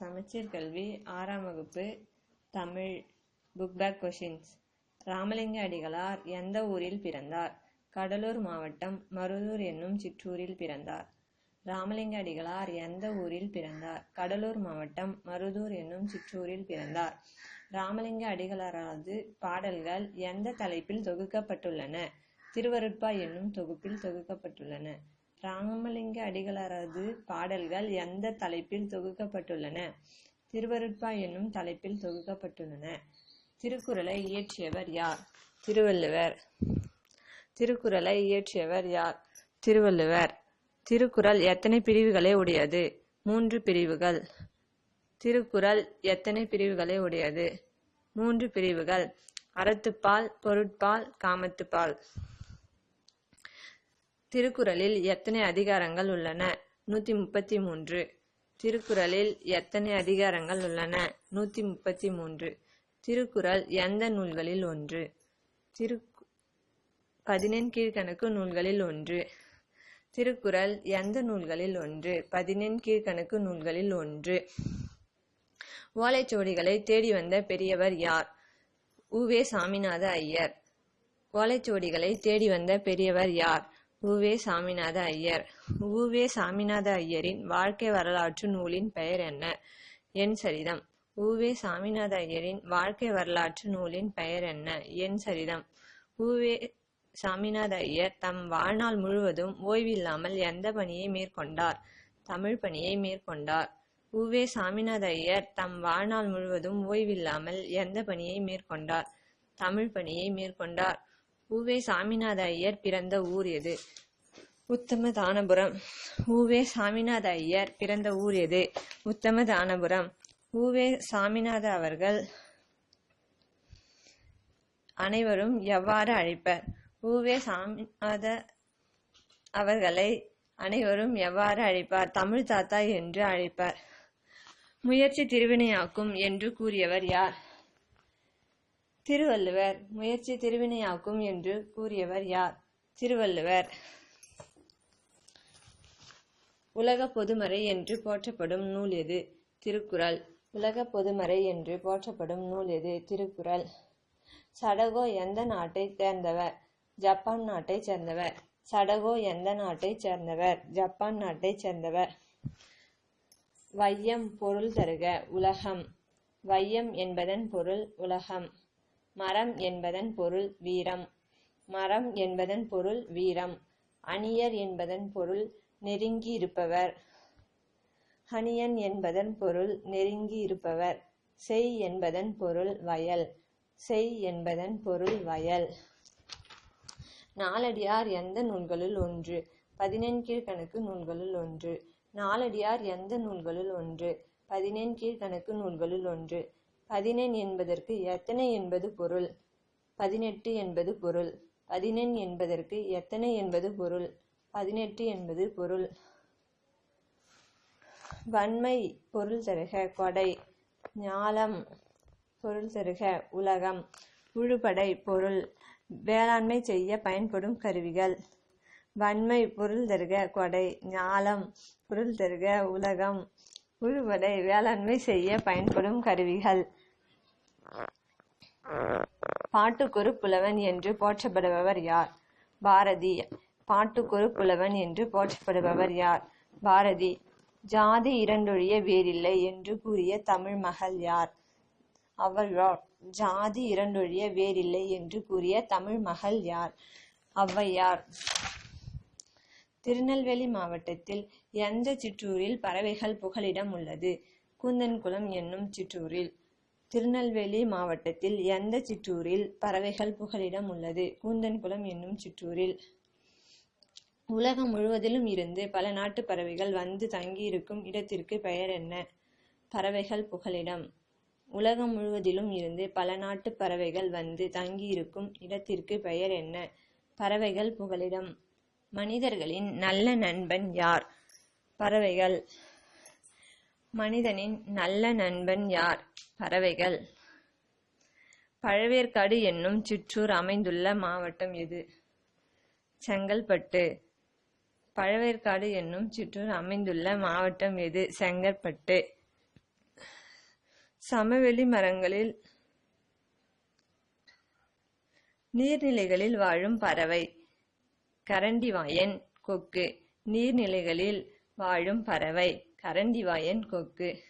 சமச்சீர் கல்வி ஆறாம் வகுப்பு Tamil book back questions Ramalinga Adigalar எந்த ஊரில் பிறந்தார்? கடலூர் மாவட்டம் மருதூர் என்னும் சிற்றூரில் பிறந்தார். ராமலிங்க அடிகளார் எந்த ஊரில் பிறந்தார்? கடலூர் மாவட்டம் மருதூர் என்னும் சிற்றூரில் பிறந்தார். ராமலிங்க அடிகளாரது பாடல்கள் எந்த தலைப்பில் தொகுக்கப்பட்டுள்ளன? திருவருட்பா என்னும் தொகுப்பில் தொகுக்கப்பட்டுள்ளன. ராமலிங்க அடிகளாரது பாடல்கள் எந்த தலைப்பில் தொகுக்கப்பட்டுள்ளன? திருவருட்பா என்னும் தலைப்பில் தொகுக்கப்பட்டுள்ளன. திருக்குறளை இயற்றியவர் யார்? திருவள்ளுவர். திருக்குறளை இயற்றியவர் யார்? திருவள்ளுவர். திருக்குறள் எத்தனை பிரிவுகளை உடையது? மூன்று பிரிவுகள். திருக்குறள் எத்தனை பிரிவுகளை உடையது? மூன்று பிரிவுகள். அறத்துப்பால் பொருட்பால் காமத்துப்பால். திருக்குறளில் எத்தனை அதிகாரங்கள் உள்ளன? நூத்தி முப்பத்தி மூன்று. திருக்குறளில் எத்தனை அதிகாரங்கள் உள்ளன? நூத்தி முப்பத்தி மூன்று. திருக்குறள் எந்த நூல்களில் ஒன்று? திரு பதினெண் கீழ்கணக்கு நூல்களில் ஒன்று. திருக்குறள் எந்த நூல்களில் ஒன்று? பதினெண் கீழ்கணக்கு நூல்களில் ஒன்று. ஓலைச்சுவடிகளை தேடி வந்த பெரியவர் யார்? உவே சாமிநாத ஐயர். ஓலைச்சுவடிகளை தேடி வந்த பெரியவர் யார்? உவே சாமிநாத ஐயர். உவே சாமிநாத ஐயரின் வாழ்க்கை வரலாற்று நூலின் பெயர் என்ன? என் சரிதம். உவே சாமிநாத ஐயரின் வாழ்க்கை வரலாற்று நூலின் பெயர் என்ன? என் சரிதம். உவே சாமிநாத ஐயர் தம் வாழ்நாள் முழுவதும் ஓய்வில்லாமல் எந்த பணியை மேற்கொண்டார்? தமிழ் பணியை மேற்கொண்டார். உவே சாமிநாத ஐயர் தம் வாழ்நாள் முழுவதும் ஓய்வில்லாமல் எந்த பணியை மேற்கொண்டார்? தமிழ் பணியை மேற்கொண்டார். உவே சாமிநாத ஐயர் பிறந்த ஊர் எது? உத்தம தானபுரம். உவே சாமிநாத ஐயர் பிறந்த ஊர் எது? உத்தம தானபுரம். உவே சாமிநாத அவர்கள் அனைவரும் எவ்வாறு அழைப்பர்? உவே சாமிநாத அவர்களை அனைவரும் எவ்வாறு அழைப்பார்? தமிழ் தாத்தா என்று அழைப்பார். முயற்சி திருவினையாக்கும் என்று கூறியவர் யார்? திருவள்ளுவர் முயற்சி திருவினையாக்கும் என்று கூறியவர் யார்? திருவள்ளுவர். உலக பொதுமறை என்று போற்றப்படும் நூல் எது? திருக்குறள். உலக பொதுமறை என்று போற்றப்படும் நூல் எது? திருக்குறள். சடகோ எந்த நாட்டை சேர்ந்தவர்? ஜப்பான் நாட்டை சேர்ந்தவர். சடகோ எந்த நாட்டை சேர்ந்தவர்? ஜப்பான் நாட்டை சேர்ந்தவர். வையம் பொருள் தருக உலகம். வையம் என்பதன் பொருள் உலகம். மரம் என்பதன் பொருள் வீரம். மரம் என்பதன் பொருள் வீரம். அணியர் என்பதன் பொருள் நெருங்கி இருப்பவர் ஹனியன் என்பதன் பொருள் நெருங்கி இருப்பவர் செய் என்பதன் பொருள் வயல். செய் என்பதன் பொருள் வயல். நாலடியார் எந்த நூல்களுள் ஒன்று? பதினெண் கீழ்கணக்கு நூல்களுள் ஒன்று. நாலடியார் எந்த நூல்களுள் ஒன்று? பதினெண் கீழ்கணக்கு நூல்களுள் ஒன்று. பதினெண் என்பதற்கு எத்தனை என்பது பொருள்? பதினெட்டு என்பது பொருள். பதினெண் என்பதற்கு எத்தனை என்பது பொருள்? பதினெட்டு என்பது பொருள். வன்மை பொருள் தருக கொடை. ஞாலம் பொருள் தருக உலகம். உழுபடை பொருள். வேளாண்மை செய்ய பயன்படும் கருவிகள். வன்மை பொருள் தருக கொடை. ஞாலம் பொருள் தருக உலகம். உழுபடை வேளாண்மை செய்ய பயன்படும் கருவிகள். பாட்டுக்கொரு புலவன் என்று போற்றப்படுபவர் யார்? பாரதி. பாட்டுக்கொரு புலவன் என்று போற்றப்படுபவர் யார்? பாரதி. ஜாதி இரண்டொழிய வேறில்லை என்று கூறிய தமிழ் மகள் யார்? அவ்வையார் ஜாதி இரண்டொழிய வேறில்லை என்று கூறிய தமிழ் மகள் யார்? ஔவையார். திருநெல்வேலி மாவட்டத்தில் எந்த சிற்றூரில் பறவைகள் புகலிடம் உள்ளது? கூந்தன்குளம் என்னும் சிற்றூரில். திருநெல்வேலி மாவட்டத்தில் எந்த சிற்றூரில் பறவைகள் புகலிடம் உள்ளது? கூந்தன்குளம் என்னும் சிற்றூரில். உலகம் முழுவதிலும் இருந்து பல நாட்டு பறவைகள் வந்து தங்கியிருக்கும் இடத்திற்கு பெயர் என்ன? பறவைகள் புகலிடம். உலகம் முழுவதிலும் இருந்து பல நாட்டு பறவைகள் வந்து தங்கியிருக்கும் இடத்திற்கு பெயர் என்ன? பறவைகள் புகலிடம். மனிதர்களின் நல்ல நண்பன் யார்? பறவைகள். மனிதனின் நல்ல நண்பன் யார்? பறவைகள். பழவேற்காடு என்னும் சிற்றூர் அமைந்துள்ள மாவட்டம் எது? செங்கல்பட்டு. பழவேற்காடு என்னும் சிற்றூர் அமைந்துள்ள மாவட்டம் எது? செங்கற்பட்டு. சமவெளி மரங்களில் நீர்நிலைகளில் வாழும் பறவை. கரண்டிவாயன் கொக்கு. நீர்நிலைகளில் வாழும் பறவை. கரண்டிவாயன் கொக்கு.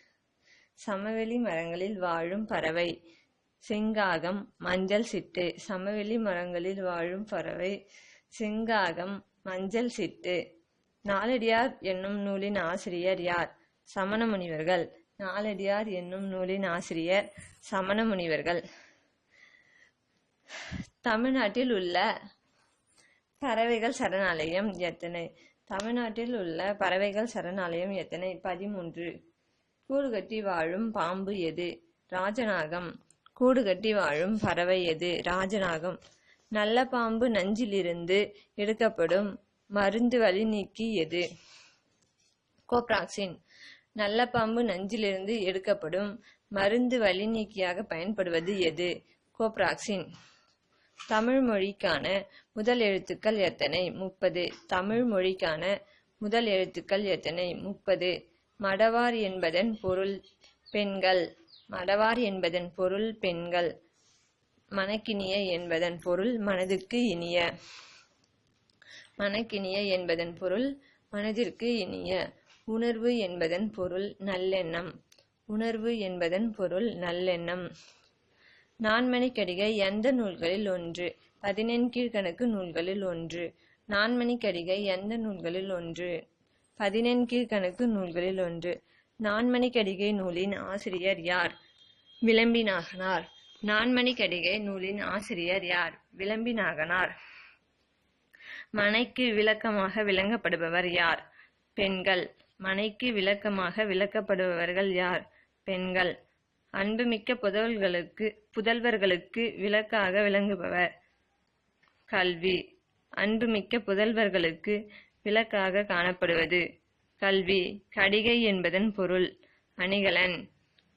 சமவெளி மரங்களில் வாழும் பறவை. செங்காகம் மஞ்சள் சிட்டு. சமவெளி மரங்களில் வாழும் பறவை. செங்காகம் மஞ்சள் சிட்டு. நாலடியார் என்னும் நூலின் ஆசிரியர் யார்? சமண முனிவர்கள் நாலடியார் என்னும் நூலின் ஆசிரியர் சமண முனிவர்கள் தமிழ்நாட்டில் உள்ள பறவைகள் சரணாலயம் எத்தனை? தமிழ்நாட்டில் உள்ள பறவைகள் சரணாலயம் எத்தனை? பதிமூன்று. கூடு கட்டி வாழும் பாம்பு எது? ராஜநாகம். கூடு கட்டி வாழும் பறவை எது? ராஜநாகம். நல்ல பாம்பு நஞ்சிலிருந்து எடுக்கப்படும் மருந்து வழி நீக்கி எது? கோப்ராக்சின். நல்ல பாம்பு நஞ்சிலிருந்து எடுக்கப்படும் மருந்து வழி நீக்கியாக பயன்படுவது எது? கோப்ராக்சின். தமிழ் மொழிக்கான முதல் எழுத்துக்கள் எத்தனை? முப்பது. தமிழ் மொழிக்கான முதல் எழுத்துக்கள் எத்தனை? முப்பது. மடவார் என்பதன் பொருள் பெண்கள். மடவார் என்பதன் பொருள் பெண்கள். மனக்கினிய என்பதன் பொருள் மனதுக்கு இனிய. மனக்கினிய என்பதன் பொருள் மனதிற்கு இனிய. உணர்வு என்பதன் பொருள் நல்லெண்ணம். உணர்வு என்பதன் பொருள் நல்லெண்ணம். நான்மணிக்கடிகை எந்த நூல்களில் ஒன்று? பதினெண்கீழ்கணக்கு நூல்களில் ஒன்று. நான்மணிக்கடிகை எந்த நூல்களில் ஒன்று? பதினெண்கீழ்கணக்கு நூல்களில் ஒன்று. நான்மணிக்கடிகை நூலின் ஆசிரியர் யார்? விளம்பினாகனார். நான்மணிக்கடிகை நூலின் ஆசிரியர் யார்? விளம்பினாகனார். மனைக்கு விளக்கமாக விளங்கப்படுபவர் யார்? பெண்கள். மனைக்கு விளக்கமாக விளக்கப்படுபவர்கள் யார்? பெண்கள். அன்புமிக்க புதல்களுக்கு புதல்வர்களுக்கு விளக்காக விளங்குபவர். கல்வி. அன்புமிக்க புதல்வர்களுக்கு விளக்காக காணப்படுவது. கல்வி. கடிகை என்பதன் பொருள். அணிகலன்.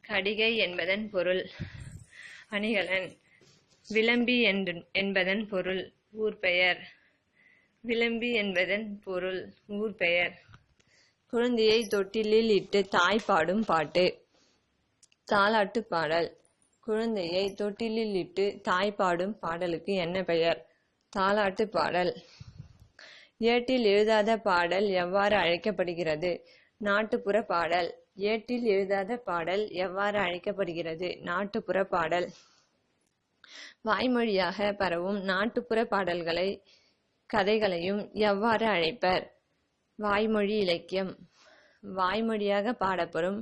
கடிகை என்பதன் பொருள். அணிகலன். விளம்பி என்று- என்பதன் பொருள். ஊர் பெயர். விளம்பி என்பதன் பொருள். ஊர் பெயர். குழந்தையை தொட்டிலில் இட்டு தாய் பாடும் பாட்டு. தாலாட்டு பாடல் குழந்தையை தொட்டிலில் இட்டு தாய் பாடும் பாடலுக்கு என்ன பெயர்? தாலாட்டு பாடல் ஏட்டில் எழுதாத பாடல் எவ்வாறு அழைக்கப்படுகிறது? நாட்டுப்புற பாடல். ஏட்டில் எழுதாத பாடல் எவ்வாறு அழைக்கப்படுகிறது? நாட்டுப்புற பாடல். வாய்மொழியாக பரவும் நாட்டுப்புற பாடல்களை கதைகளையும் எவ்வாறு அழைப்பர்? வாய்மொழி இலக்கியம். வாய்மொழியாக பாடப்படும்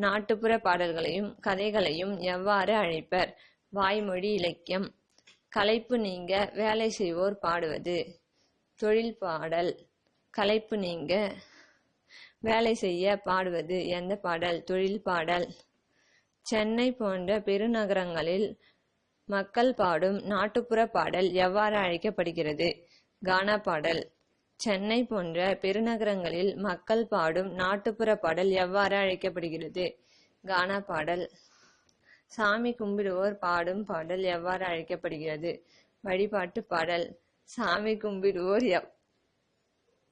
நாட்டுப்புற பாடல்களையும் கதைகளையும் எவ்வாறு அழைப்பர்? வாய்மொழி இலக்கியம். களைப்பு நீங்க வேலை செய்வோர் பாடுவது. தொழில் பாடல். களைப்பு நீங்க வேலை செய்ய பாடுவது. எந்த பாடல்? தொழில் பாடல். சென்னை போன்ற பெருநகரங்களில் மக்கள் பாடும் நாட்டுப்புற பாடல் எவ்வாறு அழைக்கப்படுகிறது? கானா பாடல். சென்னை போன்ற பெருநகரங்களில் மக்கள் பாடும் நாட்டுப்புற பாடல் எவ்வாறு அழைக்கப்படுகிறது? கானா பாடல். சாமி கும்பிடுவோர் பாடும் பாடல் எவ்வாறு அழைக்கப்படுகிறது? வழிபாட்டு பாடல். சாமி கும்பிடுவோர் எவ்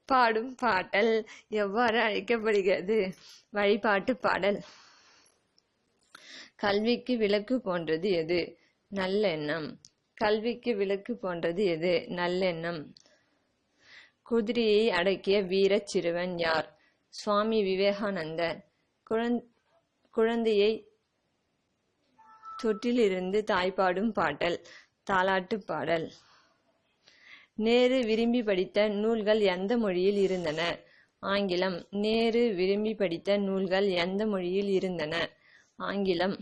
பாடும் பாடல் எவ்வாறு அழைக்கப்படுகிறது? வழிபாட்டு பாடல். கல்விக்கு விளக்கு போன்றது எது? நல்லெண்ணம். கல்விக்கு விளக்கு போன்றது எது? நல்லெண்ணம். குதிரையை அடக்கிய வீரச் சிறுவன் யார்? சுவாமி விவேகானந்தர் குழந்தையை தொட்டிலிருந்து தாய்ப்பாடும் பாடல் தாலாட்டு பாடல். நேரு விரும்பி படித்த நூல்கள் எந்த மொழியில் இருந்தன? ஆங்கிலம். நேரு விரும்பி படித்த நூல்கள் எந்த மொழியில் இருந்தன? ஆங்கிலம்.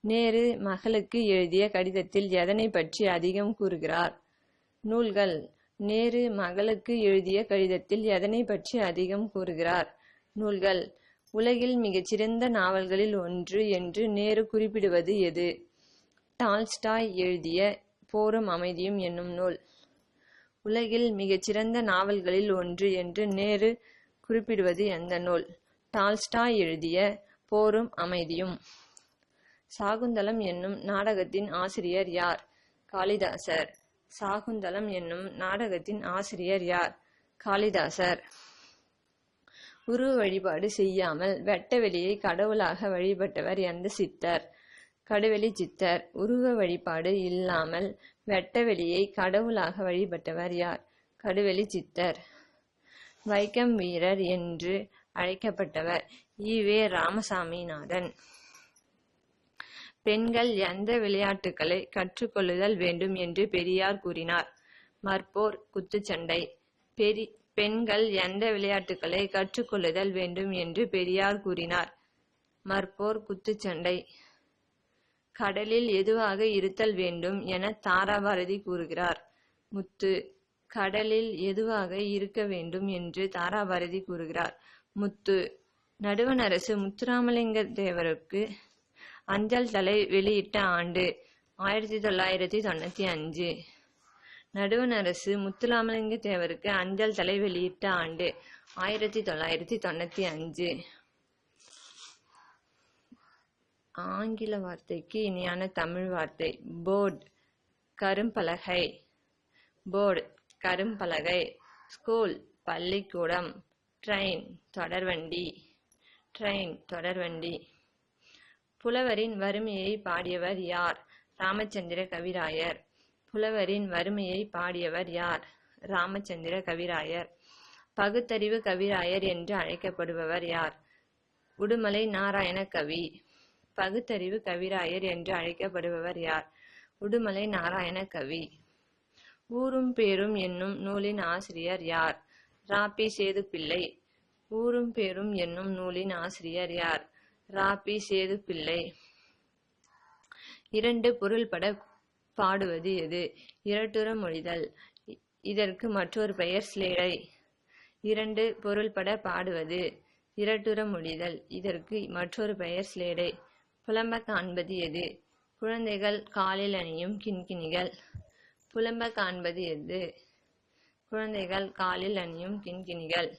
நேரு மகளுக்கு எழுதிய கடிதத்தில் எதனை பற்றி அதிகம் கூறுகிறார்? நூல்கள். நேரு மகளுக்கு எழுதிய கடிதத்தில் எதனை பற்றி அதிகம் கூறுகிறார்? நூல்கள். உலகில் மிகச்சிறந்த நாவல்களில் ஒன்று என்று நேரு குறிப்பிடுவது எது? டால்ஸ்டாய் எழுதிய போரும் அமைதியும் என்னும் நூல் உலகில் மிகச்சிறந்த நாவல்களில் ஒன்று என்று நேரு குறிப்பிடுவது எந்த நூல்? டால்ஸ்டாய் எழுதிய போரும் அமைதியும் சாகுந்தலம் என்னும் நாடகத்தின் ஆசிரியர் யார்? காளிதாசர். சாகுந்தலம் என்னும் நாடகத்தின் ஆசிரியர் யார்? காளிதாசர். உருவ வழிபாடு செய்யாமல் வெட்ட வெளியை கடவுளாக வழிபட்டவர் எந்த சித்தர்? கடுவெளி சித்தர். உருவ வழிபாடு இல்லாமல் வெட்ட வெளியை கடவுளாக வழிபட்டவர் யார்? கடுவெளி சித்தர். வைக்கம் வீரர் என்று அழைக்கப்பட்டவர். E V Ramasaminathan. பெண்கள் எந்த விளையாட்டுகளை கற்றுக்கொள்ளுதல் வேண்டும் என்று பெரியார் கூறினார். மற்போர் குத்துச்சண்டை. பெரி பெண்கள் எந்த விளையாட்டுகளை கற்றுக்கொள்ளுதல் வேண்டும் என்று பெரியார் கூறினார். மற்போர் குத்துச்சண்டை. கடலில் எதுவாக இருத்தல் வேண்டும் என தாராபாரதி கூறுகிறார். முத்து கடலில் எதுவாக இருக்க வேண்டும் என்று தாராபாரதி கூறுகிறார். முத்து நடுவணரசு முத்துராமலிங்க தேவருக்கு அஞ்சல் தலை வெளியிட்ட ஆண்டு ஆயிரத்தி தொள்ளாயிரத்தி தொண்ணூத்தி அஞ்சு. நடுவண் அரசு முத்துராமலிங்க தேவருக்கு அஞ்சல் தலை வெளியிட்ட ஆண்டு ஆயிரத்தி தொள்ளாயிரத்தி தொண்ணூத்தி அஞ்சு. ஆங்கில வார்த்தைக்கு இனியான தமிழ் வார்த்தை. போர்டு கரும்பலகை. போர்டு கரும்பலகை. ஸ்கூல் பள்ளிக்கூடம். ட்ரெயின் தொடர்வண்டி ட்ரெயின் தொடர்வண்டி புலவரின் வறுமையை பாடியவர் யார்? ராமச்சந்திர கவிராயர். புலவரின் வறுமையை பாடியவர் யார்? ராமச்சந்திர கவிராயர். பகுத்தறிவு கவிராயர் என்று அழைக்கப்படுபவர் யார்? உடுமலை நாராயண கவி. பகுத்தறிவு கவிராயர் என்று அழைக்கப்படுபவர் யார்? உடுமலை நாராயண கவி. ஊரும் பேரும் என்னும் நூலின் ஆசிரியர் யார்? ராபி சேது பிள்ளை ஊரும் பேரும் என்னும் நூலின் ஆசிரியர் யார்? ராபி சேது பிள்ளை. இரண்டு பொருள்பட பாடுவது எது? இரட்டுற மொழிதல். இதற்கு மற்றொரு பெயர் சிலேடை. இரண்டு பொருள்பட பாடுவது. இரட்டுற மொழிதல். இதற்கு மற்றொரு பெயர் சிலேடை. புலம்ப காண்பது எது? குழந்தைகள் காலில் அணியும் கிண்கிணிகள். புலம்ப காண்பது எது? குழந்தைகள் காலில் அணியும் கிண்கிணிகள்.